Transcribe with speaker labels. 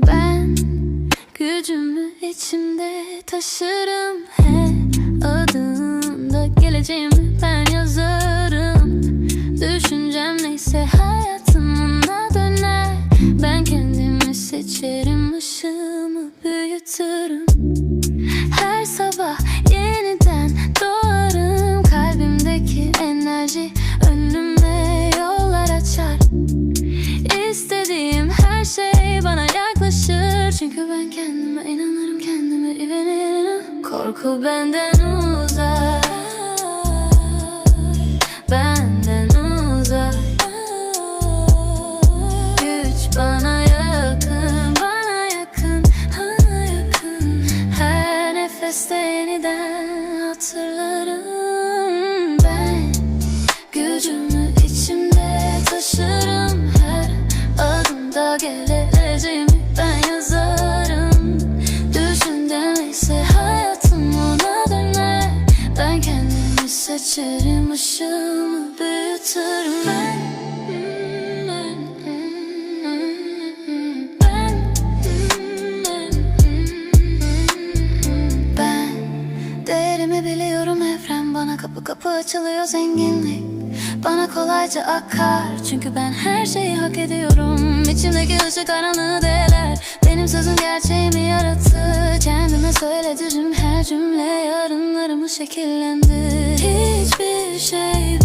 Speaker 1: 반 그쯤의 침대 더 쓰름해 Çünkü ben kendime inanırım kendime güvenirim Korku benden uzak Benden uzak. Güç bana yakın Bana yakın Bana yakın. Her nefeste yeniden hatırlarım seçerim ışığımı büyütürüm Ben. Değerimi biliyorum evren bana kapı kapı açılıyor zenginlik. Bana kolayca akar. Çünkü ben her şeyi hak ediyorum. İçimdeki ışık karanlığı deler. Benim sözüm gerçeğimi yaratır. Kendime her cümle yarınlarımı şekillendir Hiçbir şey